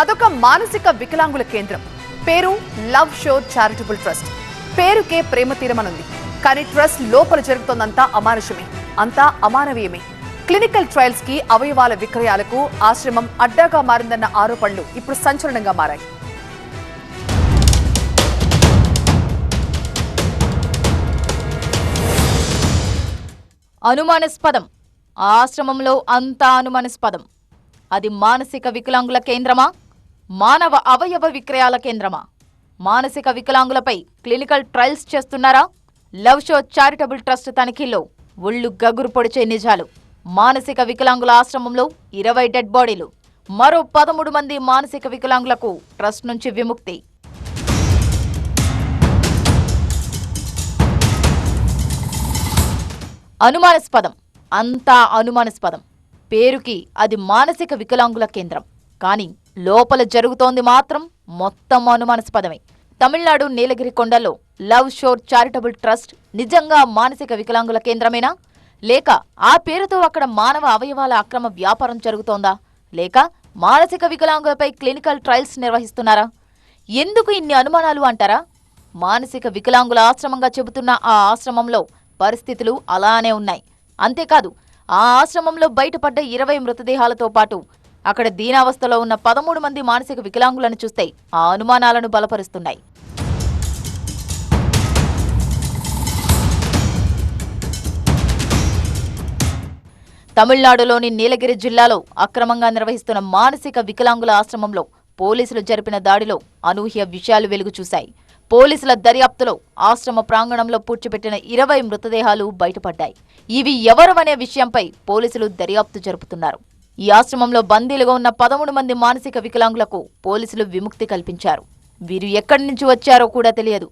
అదొక మానసిక వికలాంగుల కేంద్రం. పేరు లవ్ షోర్ చారిటబుల్ ట్రస్ట్. పేరుకే ప్రేమ తీరమనుంది. కానీ ట్రస్ట్ లోపల జరుగుతోందంతా అమానుషమే. అంతా అమానవీయమే. క్లినికల్ ట్రయల్స్కి అవయవాల విక్రయాలకు ఆశ్రమం అడ్డాగా మారిందన్న ఆరోపణలు ఇప్పుడు సంచలనంగా మారాయి. అనుమానాస్పదం. ఆశ్రమంలో అంతా అనుమానాస్పదం. అది మానసిక వికలాంగుల కేంద్రమా? మానవ అవయవ విక్రయాల కేంద్రమా? మానసిక వికలాంగులపై క్లినికల్ ట్రయల్స్ చేస్తున్నారా? లవ్ షో చారిటబుల్ ట్రస్ట్ తనిఖీల్లో ఒళ్ళు గగురు పొడిచే నిజాలు. మానసిక వికలాంగుల ఆశ్రమంలో ఇరవై డెడ్ బాడీలు. మరో పదమూడు మంది మానసిక వికలాంగులకు ట్రస్ట్ నుంచి విముక్తి. అనుమానాస్పదం. అంతా అనుమానాస్పదం. పేరుకి అది మానసిక వికలాంగుల కేంద్రం. కానీ లోపల జరుగుతోంది మాత్రం మొత్తం అనుమానాస్పదమే. తమిళనాడు నీలగిరి కొండలో లవ్ షోర్ చారిటబుల్ ట్రస్ట్ నిజంగా మానసిక వికలాంగుల కేంద్రమేనా? లేక ఆ పేరుతో అక్కడ మానవ అవయవాల అక్రమ వ్యాపారం జరుగుతోందా? లేక మానసిక వికలాంగులపై క్లినికల్ ట్రయల్స్ నిర్వహిస్తున్నారా? ఎందుకు ఇన్ని అనుమానాలు అంటారా? మానసిక వికలాంగుల ఆశ్రమంగా చెబుతున్న ఆ ఆశ్రమంలో పరిస్థితులు అలానే ఉన్నాయి. అంతేకాదు ఆ ఆశ్రమంలో బయటపడ్డ ఇరవై మృతదేహాలతో పాటు అక్కడ దీనావస్థలో ఉన్న పదమూడు మంది మానసిక వికలాంగులను చూస్తే ఆ అనుమానాలను బలపరుస్తున్నాయి. తమిళనాడులోని నీలగిరి జిల్లాలో అక్రమంగా నిర్వహిస్తున్న మానసిక వికలాంగుల ఆశ్రమంలో పోలీసులు జరిపిన దాడిలో అనూహ్య విషయాలు వెలుగు చూశాయి. పోలీసుల దర్యాప్తులో ఆశ్రమ ప్రాంగణంలో పూడ్చిపెట్టిన ఇరవై మృతదేహాలు బయటపడ్డాయి. ఇవి ఎవరవనే విషయంపై పోలీసులు దర్యాప్తు జరుపుతున్నారు. ఈ ఆశ్రమంలో బందీలుగా ఉన్న పదమూడు మంది మానసిక వికలాంగులకు పోలీసులు విముక్తి కల్పించారు. వీరు ఎక్కడి నుంచి వచ్చారో కూడా తెలియదు.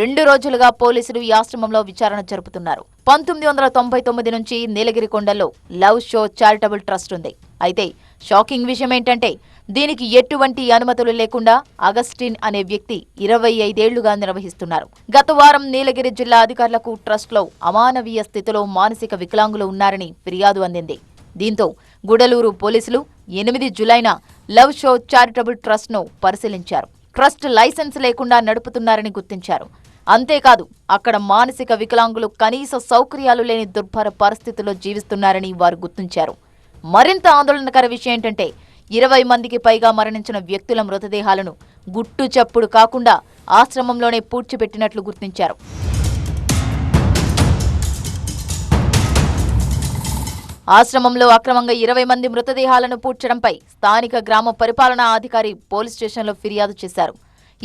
రెండు రోజులుగా పోలీసులు ఈ ఆశ్రమంలో విచారణ జరుపుతున్నారు. పంతొమ్మిది వందల తొంభై తొమ్మిది నుంచి నీలగిరి కొండల్లో లవ్ షో చారిటబుల్ ట్రస్ట్ ఉంది. అయితే షాకింగ్ విషయం ఏంటంటే దీనికి ఎటువంటి అనుమతులు లేకుండా అగస్టిన్ అనే వ్యక్తి ఇరవై ఐదేళ్ళుగా నిర్వహిస్తున్నారు. గత వారం నీలగిరి జిల్లా అధికారులకు ట్రస్ట్లో అమానవీయ స్థితిలో మానసిక వికలాంగులు ఉన్నారని ఫిర్యాదు అందింది. దీంతో గుడలూరు పోలీసులు ఎనిమిది జులైన లవ్ షో చారిటబుల్ ట్రస్ట్ను పరిశీలించారు. ట్రస్ట్ లైసెన్స్ లేకుండా నడుపుతున్నారని గుర్తించారు. అంతేకాదు అక్కడ మానసిక వికలాంగులు కనీస సౌకర్యాలు లేని దుర్భర పరిస్థితుల్లో జీవిస్తున్నారని వారు గుర్తించారు. మరింత ఆందోళనకర విషయం ఏంటంటే ఇరవై మందికి పైగా మరణించిన వ్యక్తుల మృతదేహాలను గుట్టు చప్పుడు కాకుండా ఆశ్రమంలోనే పూడ్చిపెట్టినట్లు గుర్తించారు. ఆశ్రమంలో అక్రమంగా ఇరవై మంది మృతదేహాలను పూడ్చడంపై స్థానిక గ్రామ పరిపాలనా అధికారి పోలీస్ స్టేషన్లో ఫిర్యాదు చేశారు.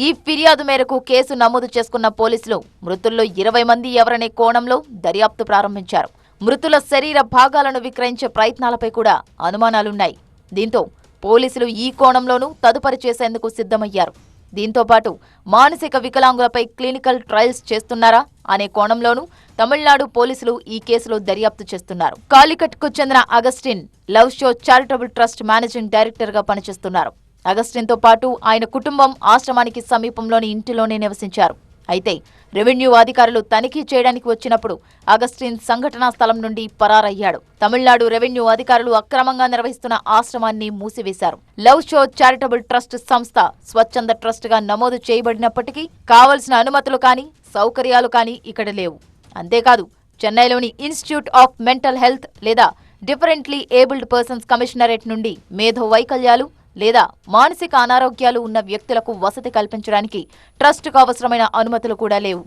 ఈ ఫిర్యాదు మేరకు కేసు నమోదు చేసుకున్న పోలీసులు మృతుల్లో ఇరవై మంది ఎవరనే కోణంలో దర్యాప్తు ప్రారంభించారు. మృతుల శరీర భాగాలను విక్రయించే ప్రయత్నాలపై కూడా అనుమానాలున్నాయి. దీంతో పోలీసులు ఈ కోణంలోనూ తదుపరి చేసేందుకు సిద్ధమయ్యారు. దీంతో పాటు మానసిక వికలాంగులపై క్లినికల్ ట్రయల్స్ చేస్తున్నారా అనే కోణంలోనూ తమిళనాడు పోలీసులు ఈ కేసులో దర్యాప్తు చేస్తున్నారు. కాలికట్కు చెందిన Augustine Love Shore Charitable Trust managing డైరెక్టర్గా పనిచేస్తున్నారు. అగస్టిన్తో పాటు ఆయన కుటుంబం ఆశ్రమానికి సమీపంలోని ఇంటిలోనే నివసించారు. అయితే రెవెన్యూ అధికారులు తనిఖీ చేయడానికి వచ్చినప్పుడు అగస్టిన్ సంఘటనా స్థలం నుండి పరారయ్యాడు. తమిళనాడు రెవెన్యూ అధికారులు అక్రమంగా నిర్వహిస్తున్న ఆశ్రమాన్ని మూసివేశారు. లవ్ షో చారిటబుల్ ట్రస్ట్ సంస్థ స్వచ్ఛంద ట్రస్ట్గా నమోదు చేయబడినప్పటికీ కావలసిన అనుమతులు కానీ సౌకర్యాలు కానీ ఇక్కడ లేవు. అంతేకాదు చెన్నైలోని ఇన్స్టిట్యూట్ ఆఫ్ మెంటల్ హెల్త్ లేదా డిఫరెంట్లీ ఏబుల్డ్ పర్సన్స్ కమిషనరేట్ నుండి మేధో వైకల్యాలు లేదా మానసిక అనారోగ్యాలు ఉన్న వ్యక్తులకు వసతి కల్పించడానికి ట్రస్టుకు అవసరమైన అనుమతులు కూడా లేవు.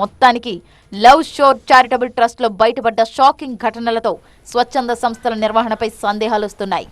మొత్తానికి లవ్ షోర్ చారిటబుల్ ట్రస్ట్లో బయటపడ్డ షాకింగ్ ఘటనలతో స్వచ్ఛంద సంస్థల నిర్వహణపై సందేహాలు వస్తున్నాయి.